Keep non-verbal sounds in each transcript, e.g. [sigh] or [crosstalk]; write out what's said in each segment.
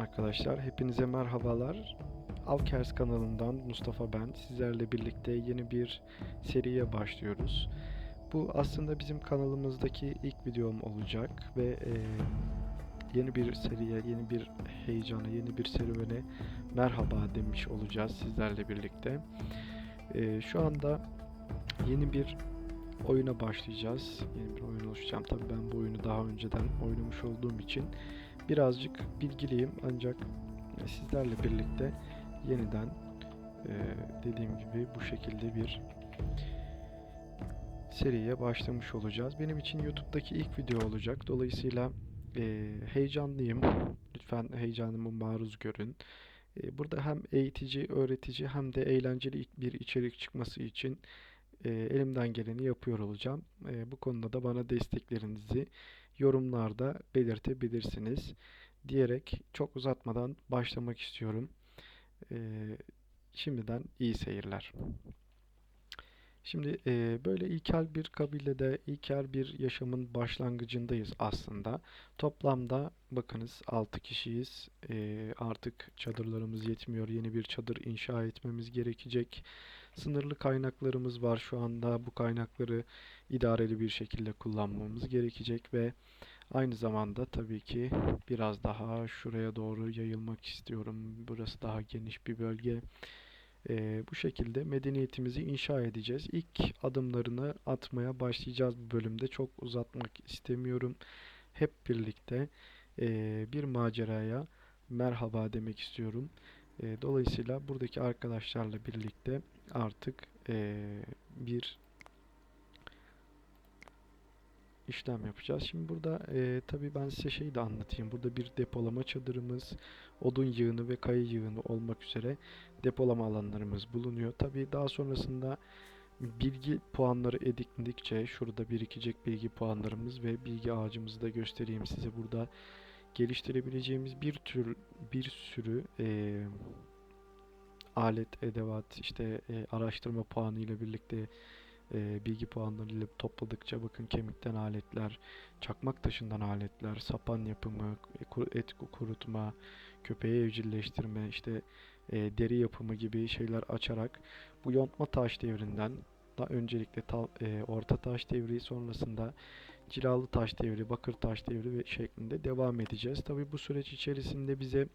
Arkadaşlar hepinize merhabalar. Avkers kanalından Mustafa ben. Sizlerle birlikte yeni bir seriye başlıyoruz. Bu aslında bizim kanalımızdaki ilk videom olacak ve e, yeni bir seriye, yeni bir heyecana, yeni bir serüvene merhaba demiş olacağız sizlerle birlikte. E, şu anda yeni bir oyuna başlayacağız. Yeni bir oyun oluşacağım. Tabii ben bu oyunu daha önceden oynamış olduğum için birazcık bilgiliyim ancak sizlerle birlikte yeniden e, dediğim gibi bu şekilde bir seriye başlamış olacağız. Benim için YouTube'daki ilk video olacak. Dolayısıyla e, heyecanlıyım. Lütfen heyecanımı maruz görün. E, burada hem eğitici, öğretici hem de eğlenceli bir içerik çıkması için e, elimden geleni yapıyor olacağım. E, bu konuda da bana desteklerinizi yorumlarda belirtebilirsiniz diyerek çok uzatmadan başlamak istiyorum. Ee, şimdiden iyi seyirler. Şimdi e, böyle ilkel bir kabilede, ilkel bir yaşamın başlangıcındayız aslında. Toplamda bakınız 6 kişiyiz. E, artık çadırlarımız yetmiyor. Yeni bir çadır inşa etmemiz gerekecek. Sınırlı kaynaklarımız var şu anda. Bu kaynakları idareli bir şekilde kullanmamız gerekecek ve aynı zamanda tabii ki biraz daha şuraya doğru yayılmak istiyorum. Burası daha geniş bir bölge. Ee, bu şekilde medeniyetimizi inşa edeceğiz. İlk adımlarını atmaya başlayacağız bu bölümde. Çok uzatmak istemiyorum. Hep birlikte e, bir maceraya merhaba demek istiyorum. E, dolayısıyla buradaki arkadaşlarla birlikte artık e, bir işlem yapacağız. Şimdi burada e, tabii ben size şeyi de anlatayım. Burada bir depolama çadırımız, odun yığını ve kayı yığını olmak üzere depolama alanlarımız bulunuyor. Tabii daha sonrasında bilgi puanları edindikçe şurada birikecek bilgi puanlarımız ve bilgi ağacımızı da göstereyim size. Burada geliştirebileceğimiz bir tür bir sürü e, alet, edevat, işte e, araştırma puanı ile birlikte e, bilgi puanlarıyla topladıkça bakın kemikten aletler, çakmak taşından aletler, sapan yapımı, e, et kurutma, köpeği evcilleştirme, işte e, deri yapımı gibi şeyler açarak bu yontma taş devrinden da öncelikle ta- e, orta taş devri sonrasında cilalı taş devri, bakır taş devri ve şeklinde devam edeceğiz. Tabii bu süreç içerisinde bize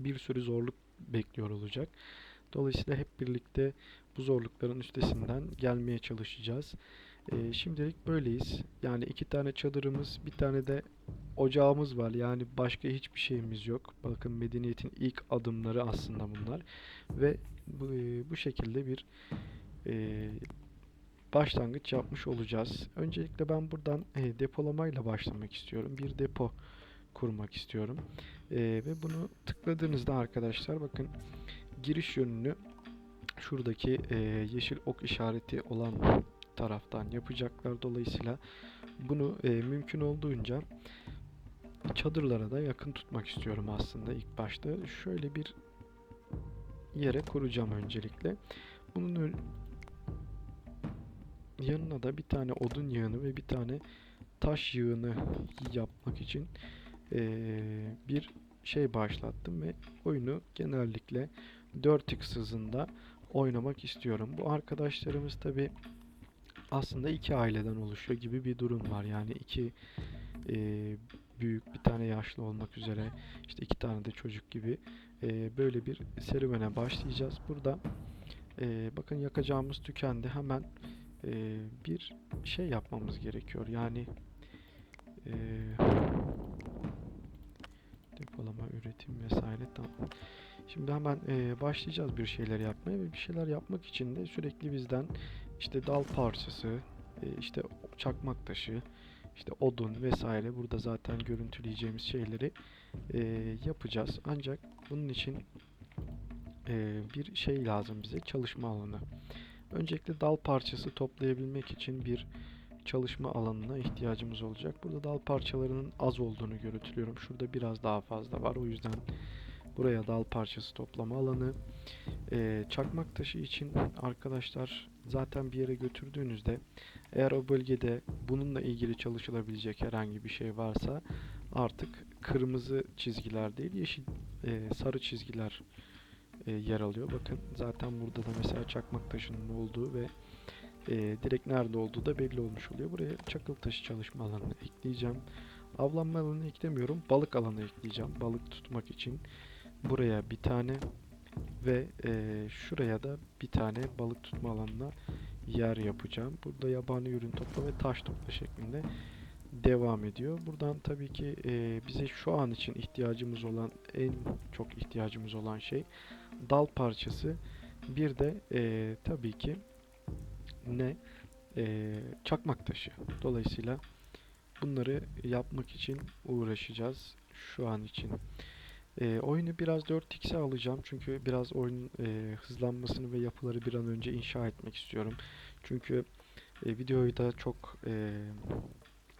bir sürü zorluk bekliyor olacak. Dolayısıyla hep birlikte bu zorlukların üstesinden gelmeye çalışacağız. Ee, şimdilik böyleyiz. Yani iki tane çadırımız, bir tane de ocağımız var. Yani başka hiçbir şeyimiz yok. Bakın medeniyetin ilk adımları aslında bunlar. Ve bu, e, bu şekilde bir e, başlangıç yapmış olacağız. Öncelikle ben buradan e, depolamayla başlamak istiyorum. Bir depo kurmak istiyorum. E, ve bunu tıkladığınızda arkadaşlar bakın giriş yönünü şuradaki e, yeşil ok işareti olan taraftan yapacaklar. Dolayısıyla bunu e, mümkün olduğunca çadırlara da yakın tutmak istiyorum aslında ilk başta. Şöyle bir yere kuracağım öncelikle. Bunun yanına da bir tane odun yığını ve bir tane taş yığını yapmak için e, bir şey başlattım ve oyunu genellikle 4x hızında oynamak istiyorum. Bu arkadaşlarımız tabi aslında iki aileden oluşuyor gibi bir durum var. Yani iki e, büyük bir tane yaşlı olmak üzere işte iki tane de çocuk gibi e, böyle bir serüvene başlayacağız. Burada e, bakın yakacağımız tükendi. Hemen e, bir şey yapmamız gerekiyor. Yani e, depolama, üretim vesaire tamam. Şimdi hemen e, başlayacağız bir şeyler yapmaya ve bir şeyler yapmak için de sürekli bizden işte dal parçası, e, işte çakmak taşı, işte odun vesaire burada zaten görüntüleyeceğimiz şeyleri e, yapacağız. Ancak bunun için e, bir şey lazım bize çalışma alanı. Öncelikle dal parçası toplayabilmek için bir çalışma alanına ihtiyacımız olacak. Burada dal parçalarının az olduğunu görüntülüyorum. Şurada biraz daha fazla var. O yüzden Buraya dal parçası toplama alanı. Ee, çakmak taşı için arkadaşlar zaten bir yere götürdüğünüzde eğer o bölgede bununla ilgili çalışılabilecek herhangi bir şey varsa artık kırmızı çizgiler değil yeşil e, sarı çizgiler e, yer alıyor. Bakın zaten burada da mesela çakmak taşının olduğu ve e, direkt nerede olduğu da belli olmuş oluyor. Buraya çakıl taşı çalışma alanını ekleyeceğim. Avlanma alanını eklemiyorum. Balık alanı ekleyeceğim. Balık tutmak için buraya bir tane ve e, şuraya da bir tane balık tutma alanına yer yapacağım. Burada yabani ürün topla ve taş topla şeklinde devam ediyor. Buradan tabii ki e, bize şu an için ihtiyacımız olan en çok ihtiyacımız olan şey dal parçası. Bir de e, tabii ki ne E, çakmak taşı. Dolayısıyla bunları yapmak için uğraşacağız şu an için. E, oyunu biraz 4x'e alacağım çünkü biraz oyunun e, hızlanmasını ve yapıları bir an önce inşa etmek istiyorum. Çünkü e, videoyu da çok e,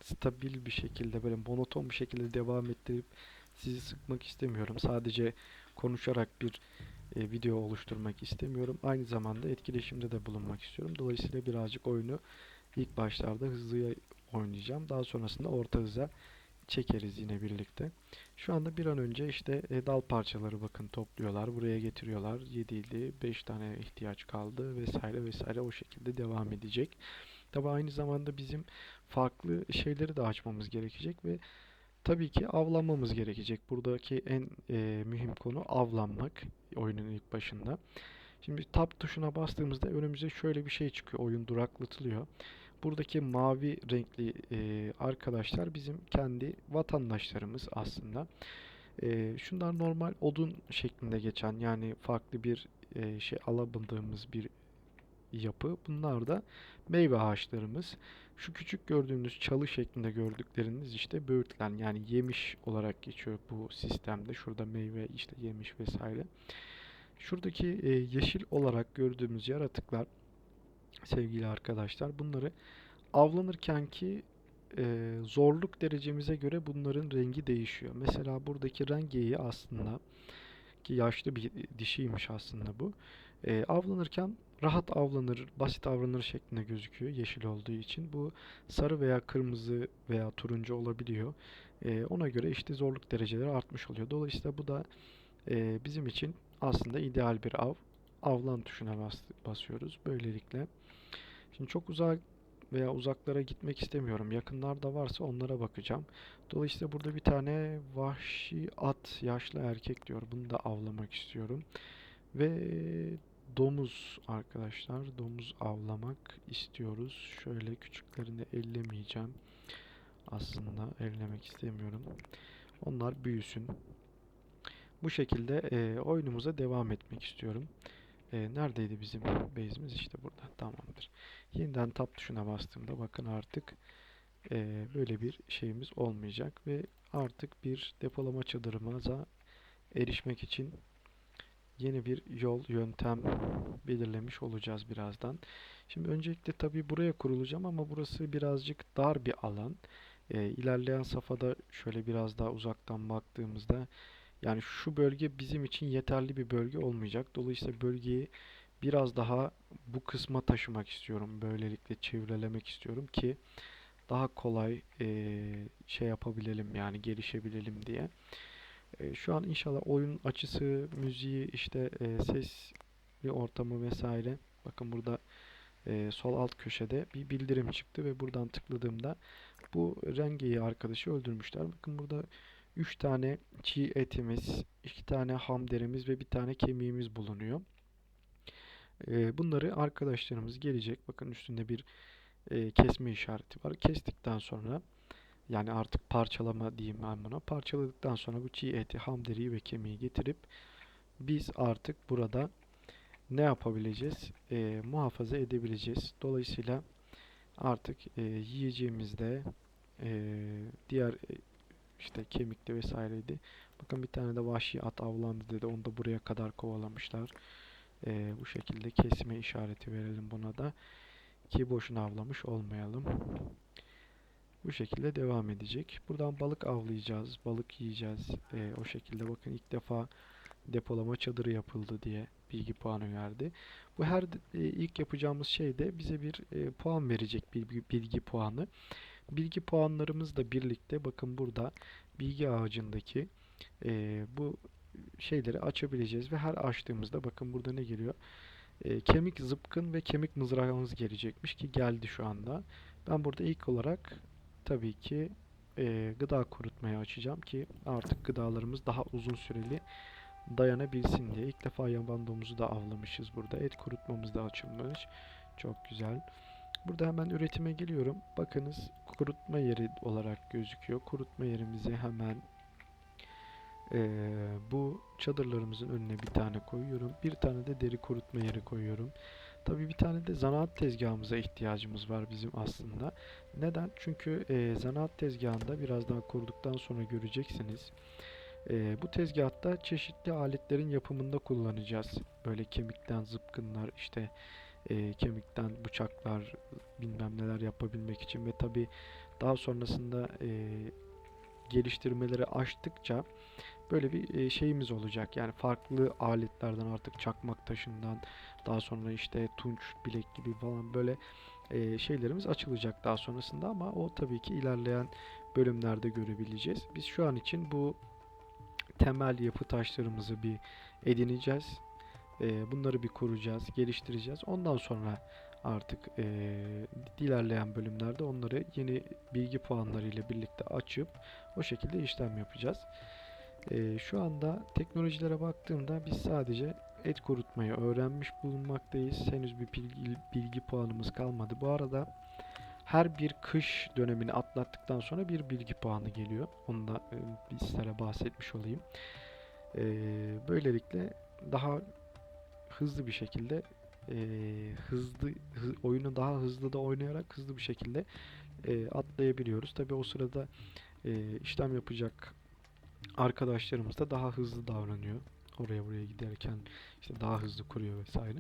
stabil bir şekilde böyle monoton bir şekilde devam ettirip sizi sıkmak istemiyorum. Sadece konuşarak bir e, video oluşturmak istemiyorum. Aynı zamanda etkileşimde de bulunmak istiyorum. Dolayısıyla birazcık oyunu ilk başlarda hızlıya oynayacağım. Daha sonrasında orta hıza çekeriz yine birlikte. Şu anda bir an önce işte e, dal parçaları bakın topluyorlar. Buraya getiriyorlar. 7 idi. 5 tane ihtiyaç kaldı vesaire vesaire o şekilde devam edecek. Tabi aynı zamanda bizim farklı şeyleri de açmamız gerekecek ve tabii ki avlanmamız gerekecek. Buradaki en e, mühim konu avlanmak oyunun ilk başında. Şimdi tab tuşuna bastığımızda önümüze şöyle bir şey çıkıyor. Oyun duraklatılıyor. Buradaki mavi renkli e, arkadaşlar bizim kendi vatandaşlarımız aslında. E, şunlar normal odun şeklinde geçen yani farklı bir e, şey alamadığımız bir yapı. Bunlar da meyve ağaçlarımız. Şu küçük gördüğünüz çalı şeklinde gördükleriniz işte böğürtlen yani yemiş olarak geçiyor bu sistemde. Şurada meyve işte yemiş vesaire. Şuradaki e, yeşil olarak gördüğümüz yaratıklar sevgili arkadaşlar bunları avlanırken ki e, zorluk derecemize göre bunların rengi değişiyor. Mesela buradaki rengeyi aslında ki yaşlı bir dişiymiş aslında bu. E, avlanırken rahat avlanır, basit avlanır şeklinde gözüküyor yeşil olduğu için. Bu sarı veya kırmızı veya turuncu olabiliyor. E, ona göre işte zorluk dereceleri artmış oluyor. Dolayısıyla bu da e, bizim için aslında ideal bir av. Avlan tuşuna bas, basıyoruz. Böylelikle. Şimdi çok uzak veya uzaklara gitmek istemiyorum. Yakınlarda varsa onlara bakacağım. Dolayısıyla burada bir tane vahşi at, yaşlı erkek diyor. Bunu da avlamak istiyorum. Ve domuz arkadaşlar. Domuz avlamak istiyoruz. Şöyle küçüklerini ellemeyeceğim. Aslında ellemek istemiyorum. Onlar büyüsün. Bu şekilde e, oyunumuza devam etmek istiyorum. E, neredeydi bizim base'imiz? İşte burada. Tamamdır. Yeniden tab tuşuna bastığımda bakın artık e, böyle bir şeyimiz olmayacak ve artık bir depolama çadırımıza erişmek için yeni bir yol, yöntem belirlemiş olacağız birazdan. Şimdi öncelikle tabii buraya kurulacağım ama burası birazcık dar bir alan. E, ilerleyen safhada şöyle biraz daha uzaktan baktığımızda yani şu bölge bizim için yeterli bir bölge olmayacak. Dolayısıyla bölgeyi biraz daha bu kısma taşımak istiyorum. Böylelikle çevrelemek istiyorum ki daha kolay e, şey yapabilelim yani gelişebilelim diye. E, şu an inşallah oyun açısı, müziği, işte e, sesli ortamı vesaire. Bakın burada e, sol alt köşede bir bildirim çıktı ve buradan tıkladığımda bu rengeyi arkadaşı öldürmüşler. Bakın burada 3 tane çiğ etimiz, 2 tane ham derimiz ve bir tane kemiğimiz bulunuyor. E, bunları arkadaşlarımız gelecek. Bakın üstünde bir e, kesme işareti var. Kestikten sonra yani artık parçalama diyeyim ben buna. Parçaladıktan sonra bu çiğ eti, ham deriyi ve kemiği getirip biz artık burada ne yapabileceğiz? E, muhafaza edebileceğiz. Dolayısıyla artık e, yiyeceğimizde e, diğer e, işte kemikli vesaireydi. Bakın bir tane de vahşi at avlandı dedi. Onu da buraya kadar kovalamışlar. E, bu şekilde kesme işareti verelim buna da. Ki boşuna avlamış olmayalım. Bu şekilde devam edecek. Buradan balık avlayacağız. Balık yiyeceğiz. E, o şekilde bakın ilk defa depolama çadırı yapıldı diye bilgi puanı verdi. Bu her e, ilk yapacağımız şey de bize bir e, puan verecek bir bilgi puanı. bilgi puanlarımızla birlikte bakın burada bilgi ağacındaki eee, bu şeyleri açabileceğiz ve her açtığımızda bakın burada ne geliyor? Eee, kemik zıpkın ve kemik mızrağımız gelecekmiş ki geldi şu anda. Ben burada ilk olarak tabii ki eee, gıda kurutmayı açacağım ki artık gıdalarımız daha uzun süreli dayanabilsin diye. İlk defa yaban domuzu da avlamışız burada. Et kurutmamız da açılmış. Çok güzel. Burada hemen üretime geliyorum. Bakınız kurutma yeri olarak gözüküyor. Kurutma yerimizi hemen eee, bu çadırlarımızın önüne bir tane koyuyorum. Bir tane de deri kurutma yeri koyuyorum. Tabii bir tane de zanaat tezgahımıza ihtiyacımız var bizim aslında. Neden? Çünkü eee, zanaat tezgahında biraz daha kurduktan sonra göreceksiniz. Eee, bu tezgahta çeşitli aletlerin yapımında kullanacağız. Böyle kemikten zıpkınlar, işte eee, kemikten bıçaklar, bilmem neler yapabilmek için ve tabii daha sonrasında eee, geliştirmeleri aştıkça böyle bir şeyimiz olacak. Yani farklı aletlerden artık çakmak taşından daha sonra işte tunç bilek gibi falan böyle şeylerimiz açılacak daha sonrasında ama o tabii ki ilerleyen bölümlerde görebileceğiz. Biz şu an için bu temel yapı taşlarımızı bir edineceğiz. Bunları bir kuracağız, geliştireceğiz. Ondan sonra artık eee, ilerleyen bölümlerde onları yeni bilgi puanları ile birlikte açıp o şekilde işlem yapacağız. Eee, şu anda teknolojilere baktığımda biz sadece et kurutmayı öğrenmiş bulunmaktayız. Henüz bir bilgi, bilgi puanımız kalmadı. Bu arada her bir kış dönemini atlattıktan sonra bir bilgi puanı geliyor. Onu da e, sizlere bahsetmiş olayım. Eee, böylelikle daha hızlı bir şekilde eee, hızlı hı- oyunu daha hızlı da oynayarak hızlı bir şekilde eee, atlayabiliyoruz. Tabii o sırada işlem yapacak arkadaşlarımız da daha hızlı davranıyor. Oraya buraya giderken işte daha hızlı kuruyor vesaire.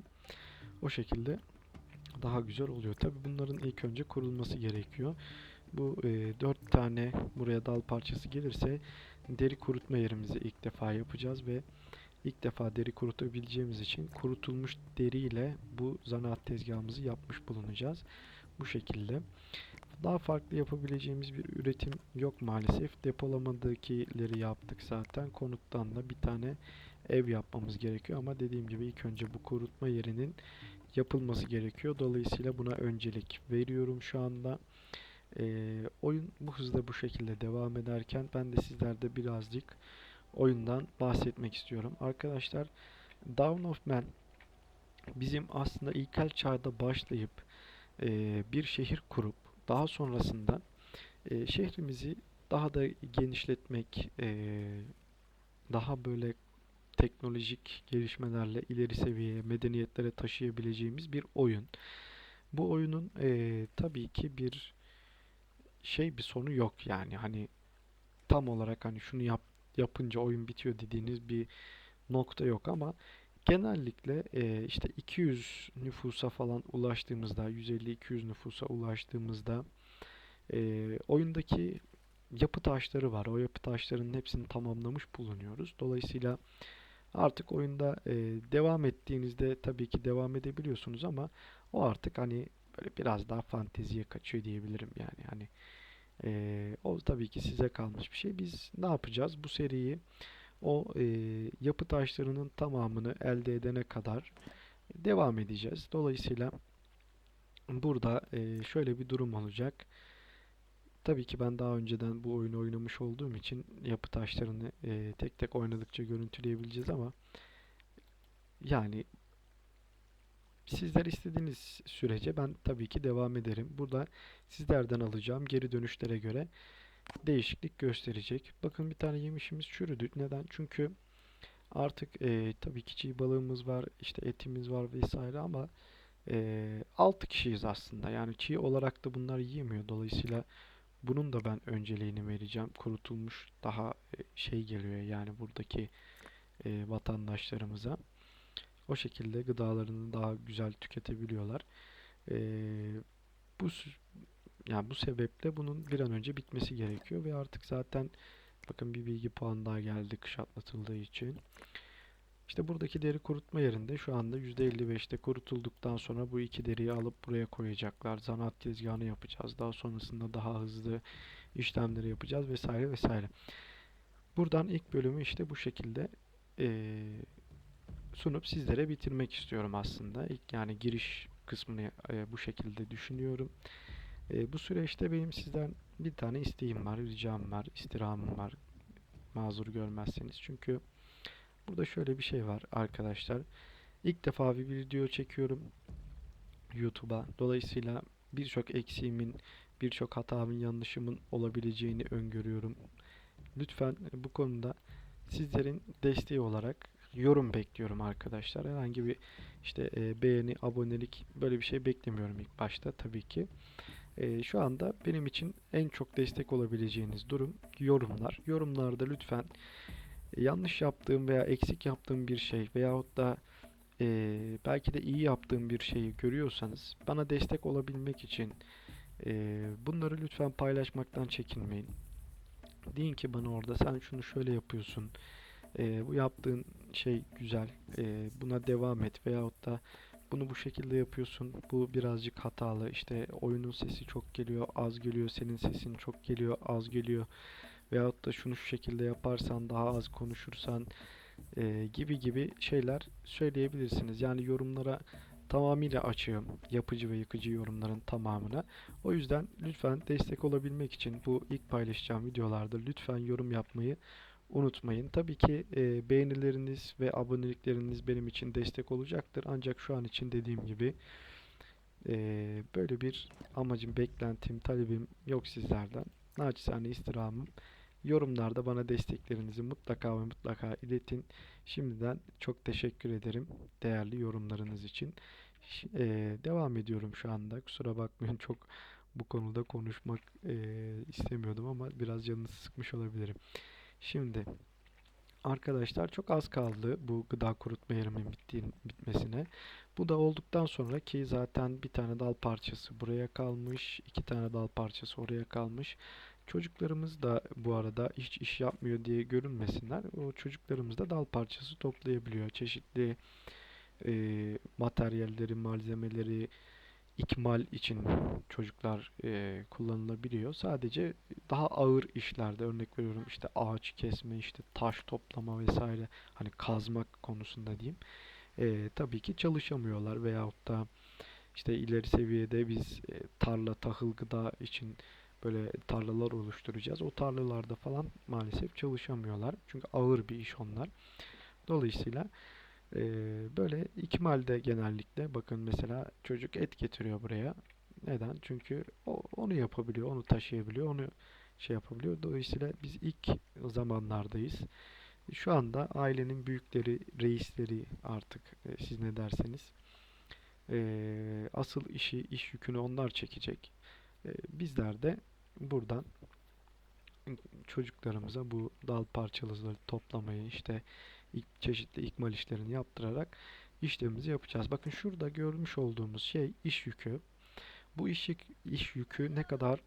O şekilde daha güzel oluyor. Tabii bunların ilk önce kurulması gerekiyor. Bu e, dört tane buraya dal parçası gelirse deri kurutma yerimizi ilk defa yapacağız ve ilk defa deri kurutabileceğimiz için kurutulmuş deriyle bu zanaat tezgahımızı yapmış bulunacağız. Bu şekilde. Daha farklı yapabileceğimiz bir üretim yok maalesef. Depolamadaki yaptık zaten. Konuttan da bir tane ev yapmamız gerekiyor ama dediğim gibi ilk önce bu kurutma yerinin yapılması gerekiyor. Dolayısıyla buna öncelik veriyorum şu anda. Ee, oyun bu hızda bu şekilde devam ederken ben de sizlerde birazcık oyundan bahsetmek istiyorum. Arkadaşlar Dawn of Man bizim aslında ilkel çağda başlayıp e, bir şehir kurup daha sonrasında e, şehrimizi daha da genişletmek, e, daha böyle teknolojik gelişmelerle ileri seviyeye, medeniyetlere taşıyabileceğimiz bir oyun. Bu oyunun eee, tabii ki bir şey bir sonu yok yani hani tam olarak hani şunu yap yapınca oyun bitiyor dediğiniz bir nokta yok ama genellikle eee, işte 200 nüfusa falan ulaştığımızda 150-200 nüfusa ulaştığımızda eee, oyundaki yapı taşları var. O yapı taşlarının hepsini tamamlamış bulunuyoruz. Dolayısıyla Artık oyunda e, devam ettiğinizde tabii ki devam edebiliyorsunuz ama o artık hani böyle biraz daha fanteziye kaçıyor diyebilirim yani hani e, o tabii ki size kalmış bir şey. Biz ne yapacağız? Bu seriyi o e, yapı taşlarının tamamını elde edene kadar devam edeceğiz. Dolayısıyla burada e, şöyle bir durum olacak. Tabii ki ben daha önceden bu oyunu oynamış olduğum için yapı taşlarını e, tek tek oynadıkça görüntüleyebileceğiz ama yani sizler istediğiniz sürece ben tabii ki devam ederim. Burada sizlerden alacağım geri dönüşlere göre değişiklik gösterecek. Bakın bir tane yemişimiz çürüdü. Neden? Çünkü artık e, tabii ki çiğ balığımız var, işte etimiz var vesaire ama e, 6 kişiyiz aslında. Yani çiğ olarak da bunlar yiyemiyor. Dolayısıyla bunun da ben önceliğini vereceğim. Kurutulmuş daha e, şey geliyor yani buradaki e, vatandaşlarımıza. O şekilde gıdalarını daha güzel tüketebiliyorlar. E, bu yani bu sebeple bunun bir an önce bitmesi gerekiyor ve artık zaten bakın bir bilgi puanı daha geldi kış atlatıldığı için. İşte buradaki deri kurutma yerinde şu anda %55'te kurutulduktan sonra bu iki deriyi alıp buraya koyacaklar. Zanaat tezgahını yapacağız. Daha sonrasında daha hızlı işlemleri yapacağız vesaire vesaire. Buradan ilk bölümü işte bu şekilde eee, sunup sizlere bitirmek istiyorum aslında. İlk yani giriş kısmını eee, bu şekilde düşünüyorum. Eee, bu süreçte benim sizden bir tane isteğim var, ricam var, istirhamım var. Mazur görmezseniz. Çünkü burada şöyle bir şey var arkadaşlar. İlk defa bir video çekiyorum YouTube'a. Dolayısıyla birçok eksiğimin, birçok hatamın, yanlışımın olabileceğini öngörüyorum. Lütfen bu konuda sizlerin desteği olarak yorum bekliyorum arkadaşlar. Herhangi bir işte e, beğeni, abonelik böyle bir şey beklemiyorum ilk başta tabii ki. E, şu anda benim için en çok destek olabileceğiniz durum yorumlar. Yorumlarda lütfen yanlış yaptığım veya eksik yaptığım bir şey veyahut da e, belki de iyi yaptığım bir şeyi görüyorsanız bana destek olabilmek için e, bunları lütfen paylaşmaktan çekinmeyin. Deyin ki bana orada sen şunu şöyle yapıyorsun. e, bu yaptığın şey güzel. e, buna devam et veyahut da bunu bu şekilde yapıyorsun. Bu birazcık hatalı. İşte oyunun sesi çok geliyor, az geliyor. Senin sesin çok geliyor, az geliyor. Veyahut da şunu şu şekilde yaparsan, daha az konuşursan e, gibi gibi şeyler söyleyebilirsiniz. Yani yorumlara tamamıyla açığım. Yapıcı ve yıkıcı yorumların tamamına. O yüzden lütfen destek olabilmek için bu ilk paylaşacağım videolarda lütfen yorum yapmayı unutmayın. Tabii ki e, beğenileriniz ve abonelikleriniz benim için destek olacaktır. Ancak şu an için dediğim gibi e, böyle bir amacım, beklentim, talebim yok sizlerden. Naçizane istirhamım yorumlarda bana desteklerinizi mutlaka ve mutlaka iletin. Şimdiden çok teşekkür ederim değerli yorumlarınız için. Ş- e, devam ediyorum şu anda. Kusura bakmayın çok bu konuda konuşmak e, istemiyordum ama biraz canınızı sıkmış olabilirim. Şimdi arkadaşlar çok az kaldı bu gıda kurutma yerimin bittiğin, bitmesine. Bu da olduktan sonra ki zaten bir tane dal parçası buraya kalmış, iki tane dal parçası oraya kalmış. Çocuklarımız da bu arada hiç iş yapmıyor diye görünmesinler. O çocuklarımız da dal parçası toplayabiliyor. Çeşitli e, materyalleri, malzemeleri ikmal için çocuklar e, kullanılabiliyor. Sadece daha ağır işlerde örnek veriyorum işte ağaç kesme, işte taş toplama vesaire hani kazmak konusunda diyeyim. E, tabii ki çalışamıyorlar veyahut da işte ileri seviyede biz e, tarla, tahıl, gıda için böyle tarlalar oluşturacağız. O tarlalarda falan maalesef çalışamıyorlar. Çünkü ağır bir iş onlar. Dolayısıyla eee, böyle ikmalde genellikle bakın mesela çocuk et getiriyor buraya. Neden? Çünkü o, onu yapabiliyor, onu taşıyabiliyor, onu şey yapabiliyor. Dolayısıyla biz ilk zamanlardayız. Şu anda ailenin büyükleri, reisleri artık e, siz ne derseniz eee, asıl işi, iş yükünü onlar çekecek. E, bizler de buradan çocuklarımıza bu dal parçaları toplamayı işte çeşitli ikmal işlerini yaptırarak işlemimizi yapacağız. Bakın şurada görmüş olduğumuz şey iş yükü. Bu iş, iş yükü ne kadar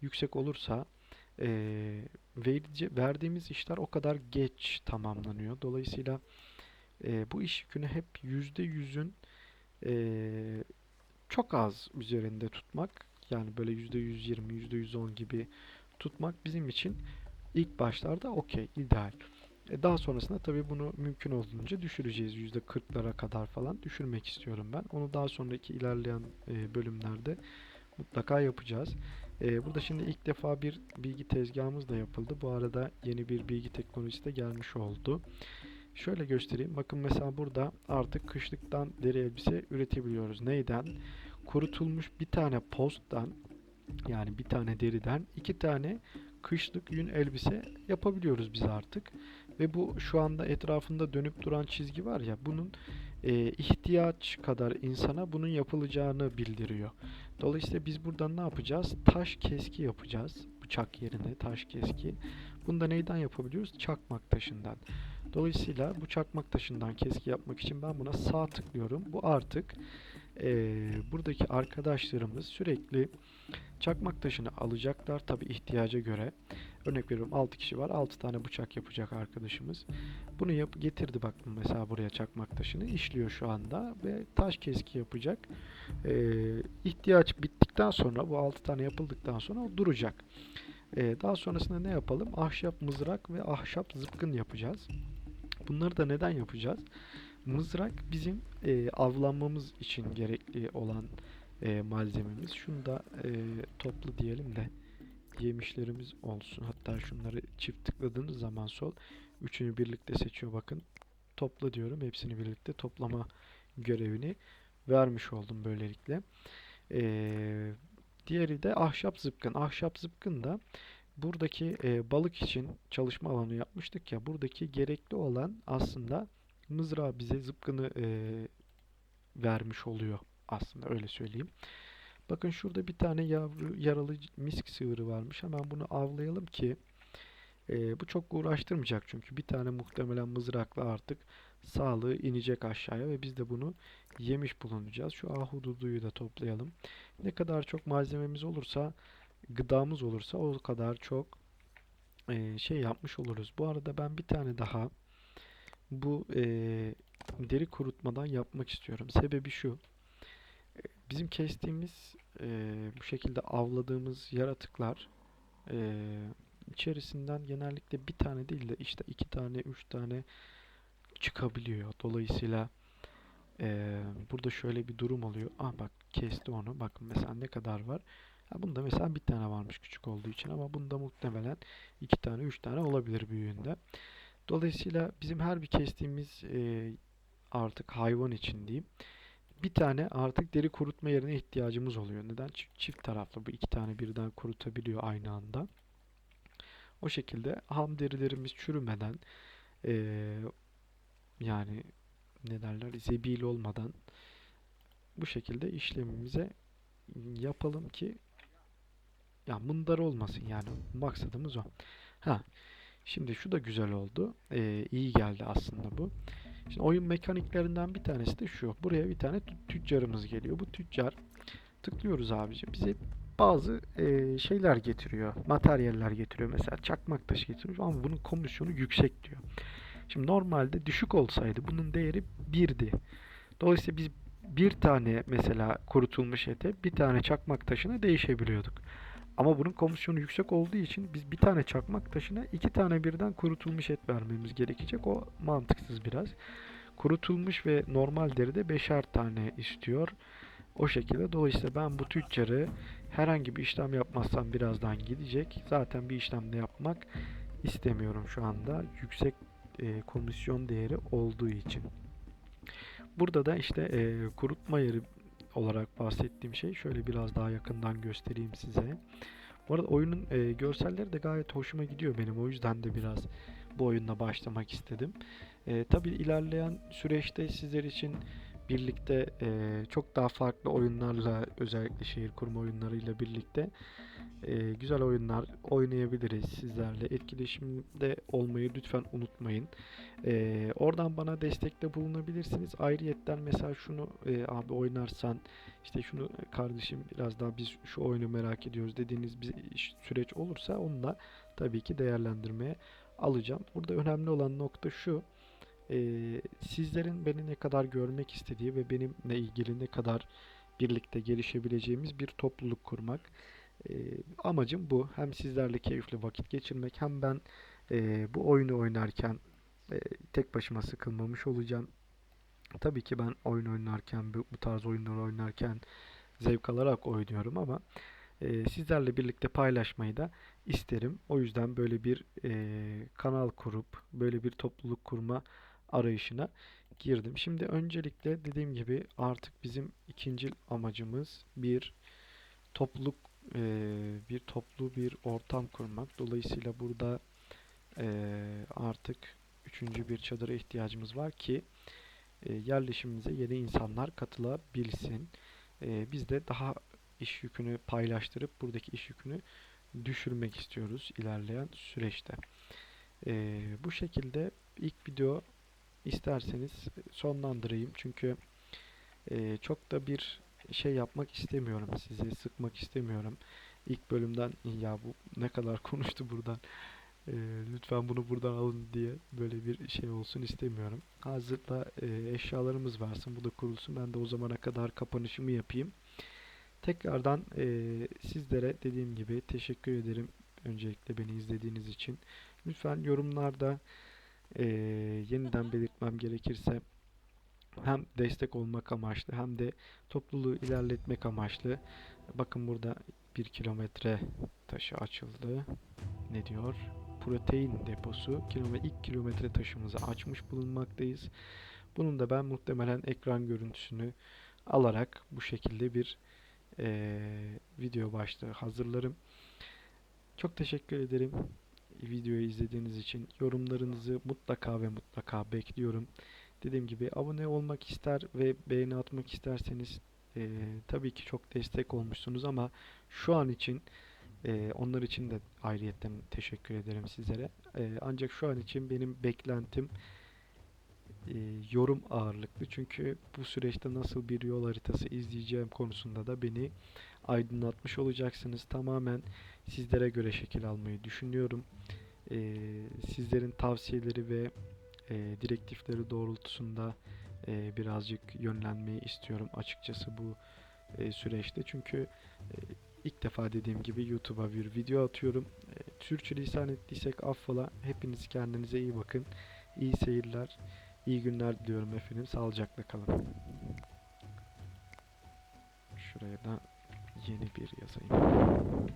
yüksek olursa eee, verici, verdiğimiz işler o kadar geç tamamlanıyor. Dolayısıyla eee, bu iş yükünü hep yüzde yüzün eee, çok az üzerinde tutmak yani böyle yüzde yüz yirmi, yüzde yüz on gibi tutmak bizim için ilk başlarda okey, ideal. E, daha sonrasında tabii bunu mümkün olduğunca düşüreceğiz. Yüzde kırklara kadar falan düşürmek istiyorum ben. Onu daha sonraki ilerleyen e, bölümlerde mutlaka yapacağız. E, burada şimdi ilk defa bir bilgi tezgahımız da yapıldı. Bu arada yeni bir bilgi teknolojisi de gelmiş oldu. Şöyle göstereyim. Bakın mesela burada artık kışlıktan deri elbise üretebiliyoruz. Neyden? Kurutulmuş bir tane posttan yani bir tane deriden iki tane kışlık yün elbise yapabiliyoruz biz artık. Ve bu şu anda etrafında dönüp duran çizgi var ya bunun e, ihtiyaç kadar insana bunun yapılacağını bildiriyor. Dolayısıyla biz buradan ne yapacağız? Taş keski yapacağız. Bıçak yerine taş keski. Bunu da neyden yapabiliyoruz? Çakmak taşından. Dolayısıyla bu çakmak taşından keski yapmak için ben buna sağ tıklıyorum. Bu artık eee, buradaki arkadaşlarımız sürekli çakmak taşını alacaklar tabi ihtiyaca göre. Örnek veriyorum 6 kişi var. 6 tane bıçak yapacak arkadaşımız. Bunu yap getirdi bak mesela buraya çakmak taşını işliyor şu anda ve taş keski yapacak. Ee, ihtiyaç bittikten sonra bu 6 tane yapıldıktan sonra o duracak. Ee, daha sonrasında ne yapalım? Ahşap mızrak ve ahşap zıpkın yapacağız. Bunları da neden yapacağız? Mızrak bizim e, avlanmamız için gerekli olan e, malzememiz. Şunu da e, toplu diyelim de yemişlerimiz olsun. Hatta şunları çift tıkladığınız zaman sol üçünü birlikte seçiyor bakın. Topla diyorum. Hepsini birlikte toplama görevini vermiş oldum böylelikle. Ee, diğeri de ahşap zıpkın. Ahşap zıpkın da buradaki e, balık için çalışma alanı yapmıştık ya. Buradaki gerekli olan aslında mızrağı bize zıpkını e, vermiş oluyor aslında öyle söyleyeyim. Bakın şurada bir tane yavru yaralı misk sığırı varmış. Hemen bunu avlayalım ki e, bu çok uğraştırmayacak çünkü bir tane muhtemelen mızrakla artık sağlığı inecek aşağıya ve biz de bunu yemiş bulunacağız. Şu ahududuyu da toplayalım. Ne kadar çok malzememiz olursa, gıdamız olursa o kadar çok e, şey yapmış oluruz. Bu arada ben bir tane daha bu e, deri kurutmadan yapmak istiyorum. Sebebi şu. Bizim kestiğimiz e, bu şekilde avladığımız yaratıklar e, içerisinden genellikle bir tane değil de işte iki tane, üç tane çıkabiliyor. Dolayısıyla e, burada şöyle bir durum oluyor. Ah bak kesti onu. Bakın mesela ne kadar var. Ha, bunda mesela bir tane varmış küçük olduğu için ama bunda muhtemelen iki tane, üç tane olabilir büyüğünde. Dolayısıyla bizim her bir kestiğimiz e, artık hayvan için diyeyim bir tane artık deri kurutma yerine ihtiyacımız oluyor. Neden? Çift taraflı bu iki tane birden kurutabiliyor aynı anda. O şekilde ham derilerimiz çürümeden eee, yani ne derler zebil olmadan bu şekilde işlemimize yapalım ki ya mındar olmasın yani maksadımız o. Ha şimdi şu da güzel oldu. Eee, iyi geldi aslında bu. Şimdi oyun mekaniklerinden bir tanesi de şu. Buraya bir tane tü- tüccarımız geliyor. Bu tüccar tıklıyoruz abici. Bize bazı eee, şeyler getiriyor. Materyaller getiriyor. Mesela çakmak taşı getiriyor ama bunun komisyonu yüksek diyor. Şimdi normalde düşük olsaydı bunun değeri birdi. Dolayısıyla biz bir tane mesela kurutulmuş ete bir tane çakmak taşına değişebiliyorduk. Ama bunun komisyonu yüksek olduğu için biz bir tane çakmak taşına iki tane birden kurutulmuş et vermemiz gerekecek. O mantıksız biraz. Kurutulmuş ve normal deride beşer tane istiyor. O şekilde. Dolayısıyla ben bu tüccarı herhangi bir işlem yapmazsam birazdan gidecek. Zaten bir işlem de yapmak istemiyorum şu anda. Yüksek e, komisyon değeri olduğu için. Burada da işte e, kurutma yeri olarak bahsettiğim şey şöyle biraz daha yakından göstereyim size. Bu arada oyunun e, görselleri de gayet hoşuma gidiyor benim. O yüzden de biraz bu oyunla başlamak istedim. E, tabii ilerleyen süreçte sizler için birlikte e, çok daha farklı oyunlarla özellikle şehir kurma oyunlarıyla birlikte e, güzel oyunlar oynayabiliriz sizlerle. Etkileşimde olmayı lütfen unutmayın. E, oradan bana destekte bulunabilirsiniz. Ayrıyetten mesela şunu e, abi oynarsan işte şunu kardeşim biraz daha biz şu oyunu merak ediyoruz dediğiniz bir süreç olursa onunla tabii ki değerlendirmeye alacağım. Burada önemli olan nokta şu. Eee, sizlerin beni ne kadar görmek istediği ve benimle ilgili ne kadar birlikte gelişebileceğimiz bir topluluk kurmak. Eee, amacım bu. Hem sizlerle keyifli vakit geçirmek hem ben eee, bu oyunu oynarken eee, tek başıma sıkılmamış olacağım. Tabii ki ben oyun oynarken bu, bu tarz oyunları oynarken zevk alarak oynuyorum ama eee, sizlerle birlikte paylaşmayı da isterim. O yüzden böyle bir eee, kanal kurup böyle bir topluluk kurma arayışına girdim. Şimdi öncelikle dediğim gibi artık bizim ikinci amacımız bir topluluk eee, bir toplu bir ortam kurmak. Dolayısıyla burada eee, artık üçüncü bir çadıra ihtiyacımız var ki e, yerleşimimize yeni insanlar katılabilsin. E, biz de daha iş yükünü paylaştırıp buradaki iş yükünü düşürmek istiyoruz ilerleyen süreçte. E, bu şekilde ilk video isterseniz sonlandırayım. Çünkü e, çok da bir şey yapmak istemiyorum sizi sıkmak istemiyorum. ilk bölümden ya bu ne kadar [laughs] konuştu buradan e, lütfen bunu buradan alın diye böyle bir şey olsun istemiyorum. Hazırda e, eşyalarımız varsın bu da kurulsun ben de o zamana kadar kapanışımı yapayım. Tekrardan e, sizlere dediğim gibi teşekkür ederim öncelikle beni izlediğiniz için. Lütfen yorumlarda e, yeniden belirtmem gerekirse hem destek olmak amaçlı hem de topluluğu ilerletmek amaçlı. Bakın burada bir kilometre taşı açıldı. Ne diyor? Protein deposu. Kilome ilk kilometre taşımızı açmış bulunmaktayız. Bunun da ben muhtemelen ekran görüntüsünü alarak bu şekilde bir eee, video başlığı hazırlarım. Çok teşekkür ederim videoyu izlediğiniz için. Yorumlarınızı mutlaka ve mutlaka bekliyorum. Dediğim gibi abone olmak ister ve beğeni atmak isterseniz eee, tabii ki çok destek olmuşsunuz ama şu an için eee, onlar için de ayrıyetten teşekkür ederim sizlere. Eee, ancak şu an için benim beklentim eee, yorum ağırlıklı. Çünkü bu süreçte nasıl bir yol haritası izleyeceğim konusunda da beni aydınlatmış olacaksınız. Tamamen sizlere göre şekil almayı düşünüyorum. Eee, sizlerin tavsiyeleri ve eee, direktifleri doğrultusunda eee, birazcık yönlenmeyi istiyorum açıkçası bu eee, süreçte. Çünkü eee, ilk defa dediğim gibi YouTube'a bir video atıyorum. Eee, Sürçülisan ettiysek affola. Hepiniz kendinize iyi bakın. İyi seyirler, iyi günler diliyorum efendim. Sağlıcakla kalın. Şuraya da yeni bir yazayım.